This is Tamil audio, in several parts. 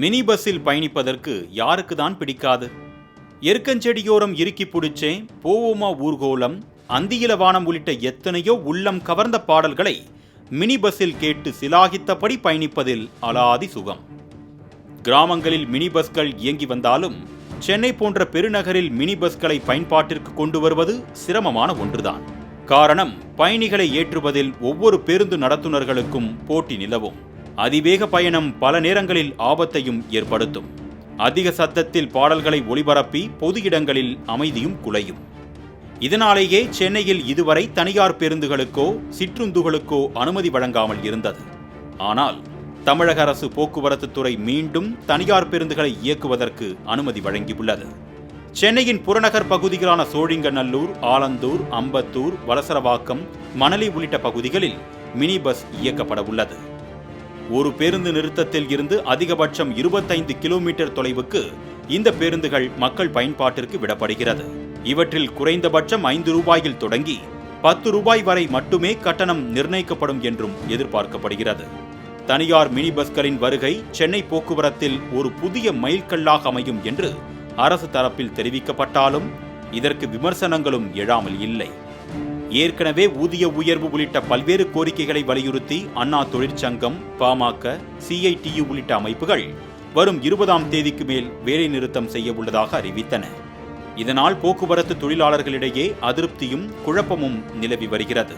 மினி பஸ்ஸில் பயணிப்பதற்கு யாருக்கு தான் பிடிக்காது? எருக்கஞ்செடியோரம் இறுக்கி பிடிச்சேன் போவோமா ஊர்கோலம் அந்தியில வானம் உள்ளிட்ட எத்தனையோ உள்ளம் கவர்ந்த பாடல்களை மினி பஸ்ஸில் கேட்டு சிலாகித்தபடி பயணிப்பதில் அலாதி சுகம். கிராமங்களில் மினி பஸ்கள் இயங்கி வந்தாலும் சென்னை போன்ற பெருநகரில் மினி பஸ்களை பயன்பாட்டிற்கு கொண்டு வருவது சிரமமான ஒன்றுதான். காரணம் பயணிகளை ஏற்றுவதில் ஒவ்வொரு பேருந்து நடத்துனர்களுக்கும் போட்டி நிலவும். அதிவேக பயணம் பல நேரங்களில் ஆபத்தையும் ஏற்படுத்தும். அதிக சத்தத்தில் பாடல்களை ஒளிபரப்பி பொது இடங்களில் அமைதியும் குலையும். இதனாலேயே சென்னையில் இதுவரை தனியார் பேருந்துகளுக்கோ சிற்றுந்துகளுக்கோ அனுமதி வழங்காமல் இருந்தது. ஆனால் தமிழக அரசு போக்குவரத்து துறை மீண்டும் தனியார் பேருந்துகளை இயக்குவதற்கு அனுமதி வழங்கியுள்ளது. சென்னையின் புறநகர் பகுதிகளான சோழிங்கநல்லூர் ஆலந்தூர் அம்பத்தூர் வலசரவாக்கம் மணலி உள்ளிட்ட பகுதிகளில் மினி பஸ் இயக்கப்பட உள்ளது. ஒரு பேருந்து நிறுத்தத்தில் இருந்து அதிகபட்சம் இருபத்தைந்து கிலோமீட்டர் தொலைவுக்கு இந்த பேருந்துகள் மக்கள் பயன்பாட்டிற்கு விடப்படுகிறது. இவற்றில் குறைந்தபட்சம் ஐந்து ரூபாயில் தொடங்கி பத்து ரூபாய் வரை மட்டுமே கட்டணம் நிர்ணயிக்கப்படும் என்றும் எதிர்பார்க்கப்படுகிறது. தனியார் மினி பஸ்களின் வருகை சென்னை போக்குவரத்தில் ஒரு புதிய மைல்கல்லாக அமையும் என்று அரசு தரப்பில் தெரிவிக்கப்பட்டாலும் இதற்கு விமர்சனங்களும் எழாமல் இல்லை. ஏற்கனவே ஊதிய உயர்வு உள்ளிட்ட பல்வேறு கோரிக்கைகளை வலியுறுத்தி அண்ணா தொழிற்சங்கம் பாமக சிஐடியு உள்ளிட்ட அமைப்புகள் வரும் இருபதாம் தேதிக்கு மேல் வேலைநிறுத்தம் செய்ய உள்ளதாக அறிவித்தன. இதனால் போக்குவரத்து தொழிலாளர்களிடையே அதிருப்தியும் குழப்பமும் நிலவி வருகிறது.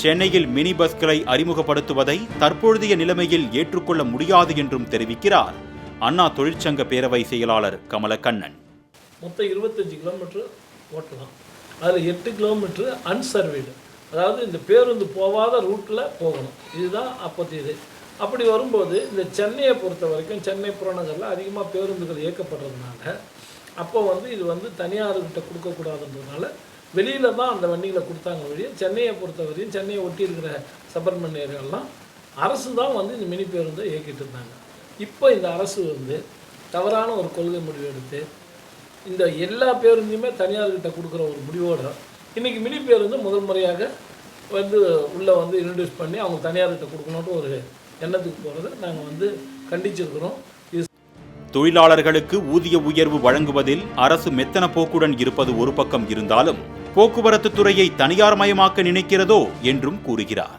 சென்னையில் மினி பஸ்களை அறிமுகப்படுத்துவதை தற்பொழுதைய நிலைமையில் ஏற்றுக்கொள்ள முடியாது என்றும் தெரிவிக்கிறார் அண்ணா தொழிற்சங்க பேரவை செயலாளர் கமலக்கண்ணன். மொத்தம் இருபத்தஞ்சு கிலோமீட்டர் ஓட்டலாம். அதில் எட்டு கிலோமீட்ரு அன்சர்வீடு அதாவது இந்த பேருந்து போகாத ரூட்டில் போகணும். இதுதான் அப்போத்தி இது. அப்படி வரும்போது இந்த சென்னையை பொறுத்த வரைக்கும் சென்னை புறநகரில் அதிகமாக பேருந்துகள் இயக்கப்படுறதுனால அப்போ வந்து இது வந்து தனியார்கிட்ட கொடுக்கக்கூடாதுன்றதுனால வெளியில் தான் அந்த வண்டிகளை கொடுத்தாங்க வழியும் சென்னையை பொறுத்த வரையும் சென்னையை ஒட்டி இருக்கிற சபர்மன் ஏரியாலாம் அரசு தான் வந்து இந்த மினி பேருந்தை இயக்கிட்டு இருந்தாங்க. இப்போ இந்த அரசு வந்து தவறான ஒரு கொள்கை முடிவு எடுத்து இந்த எல்லா பேருந்தையுமே தனியார்கிட்ட கொடுக்குற ஒரு முடிவோட இன்றைக்கி மினி பேருந்து முதல் முறையாக வந்து உள்ளே வந்து இன்ட்ரடியூஸ் பண்ணி அவங்க தனியார்கிட்ட கொடுக்கணுன்ட்டு ஒரு எண்ணத்துக்கு போகிறத நாங்கள் வந்து கண்டிச்சிருக்கிறோம். தொழிலாளர்களுக்கு ஊதிய உயர்வு வழங்குவதில் அரசு மெத்தன போக்குடன் இருப்பது ஒரு பக்கம் இருந்தாலும் போக்குவரத்து துறையை தனியார்மயமாக்க நினைக்கிறதோ என்றும் கூறுகிறார்.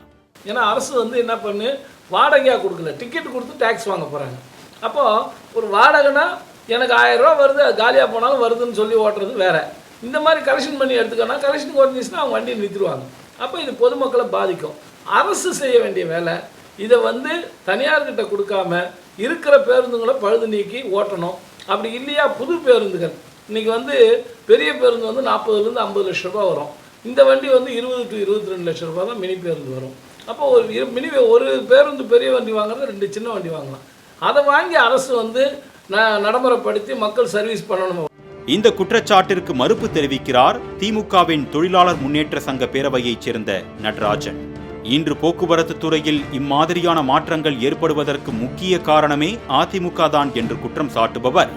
ஏன்னா அரசு வந்து என்ன பண்ணு வாடகையாக கொடுக்கல. டிக்கெட் கொடுத்து டேக்ஸ் வாங்க போகிறாங்க அப்போது ஒரு வாடகைனா எனக்கு ஆயிரம் ரூபா வருது அது காலியாக போனாலும் வருதுன்னு சொல்லி ஓட்டுறது வேறு. இந்த மாதிரி கலெக்ஷன் பண்ணி எடுத்துக்கோனா கலெக்ஷன் குறைஞ்சிச்சுன்னா அவங்க வண்டியை நிறுத்திடுவாங்க. அப்போ இது பொதுமக்களை பாதிக்கும். அரசு செய்ய வேண்டிய வேலை இதை வந்து தனியார்கிட்ட கொடுக்காம இருக்கிற பேருந்துங்களை பழுது நீக்கி ஓட்டணும். அப்படி இல்லையா புது பேருந்துகள். இன்றைக்கி வந்து பெரிய பேருந்து வந்து நாற்பதுலேருந்து ஐம்பது லட்ச ரூபா வரும். இந்த வண்டி வந்து இருபது டு இருபத்தி ரெண்டு லட்ச ரூபா தான் மினி பேருந்து வரும். அப்போ ஒரு மினி ஒரு பேருந்து பெரிய வண்டி வாங்குறது ரெண்டு சின்ன வண்டி வாங்கலாம். அதை வாங்கி அரசு வந்து நடைமுறைப்படுத்தி மக்கள் சர்வீஸ் பண்ணணும்? இந்த குற்றச்சாட்டிற்கு மறுப்பு தெரிவிக்கிறார் திமுகவின் தொழிலாளர் முன்னேற்ற சங்க பேரவையைச் சேர்ந்த நடராஜன். இன்று போக்குவரத்து துறையில் இம்மாதிரியான மாற்றங்கள் ஏற்படுவதற்கு முக்கிய காரணமே அதிமுக தான் என்று குற்றம் சாட்டுபவர்.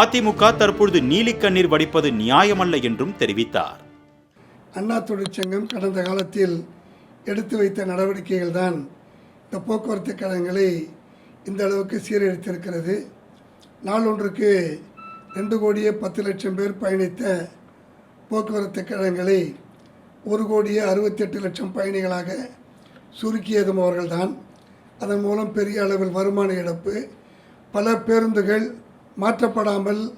அதிமுக தற்பொழுது நீலிக்கண்ணீர் வடிப்பது நியாயமல்ல என்றும் தெரிவித்தார். அண்ணா தொழிற்சங்கம் கடந்த காலத்தில் எடுத்து வைத்த நடவடிக்கைகள் தான் இந்த போக்குவரத்து கழகங்களை இந்த அளவுக்கு சீரழித்திருக்கிறது. நாள் ஒன்றுக்கு ரெண்டு கோடியே பத்து லட்சம் பேர் பயணித்த போக்குவரத்து கழகங்களை ஒரு கோடியே அறுபத்தெட்டு லட்சம் பயணிகளாக சுருக்கியதும் அவர்கள்தான். அதன் மூலம் பெரிய அளவில் வருமான இழப்பு பல பேருந்துகள் மாற்றப்படாமல்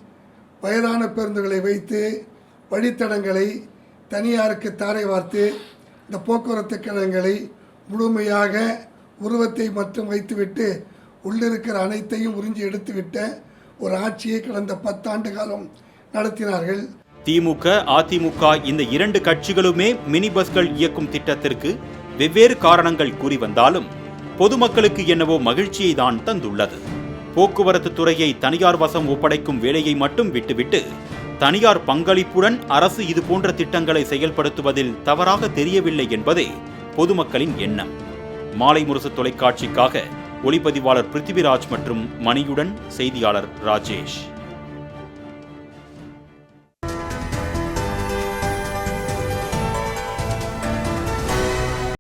வயதான பேருந்துகளை வைத்து வழித்தடங்களை தனியாருக்கு தாரை வார்த்து இந்த போக்குவரத்து கழகங்களை முழுமையாக உருவத்தை மட்டும் வைத்துவிட்டு உள்ளிருக்கிற அனைத்தையும் உறிஞ்சி எடுத்துவிட்ட ஒரு ஆட்சியை கடந்த பத்தாண்டு காலம் நடத்தினார்கள். திமுக அதிமுக இந்த இரண்டு கட்சிகளுமே மினி பஸ்கள் இயக்கும் திட்டத்திற்கு வெவ்வேறு காரணங்கள் கூறி வந்தாலும் பொதுமக்களுக்கு என்னவோ மகிழ்ச்சியை தான் தந்துள்ளது. போக்குவரத்து துறையை தனியார் வசம் ஒப்படைக்கும் வேலையை மட்டும் விட்டுவிட்டு தனியார் பங்களிப்புடன் அரசு இதுபோன்ற திட்டங்களை செயல்படுத்துவதில் தவறாக தெரியவில்லை என்பதே பொதுமக்களின் எண்ணம். மாலை முரசு தொலைக்காட்சிக்காக ஒளிப்பதிவாளர் பிருத்திவிராஜ் மற்றும் மணியுடன் செய்தியாளர் ராஜேஷ்.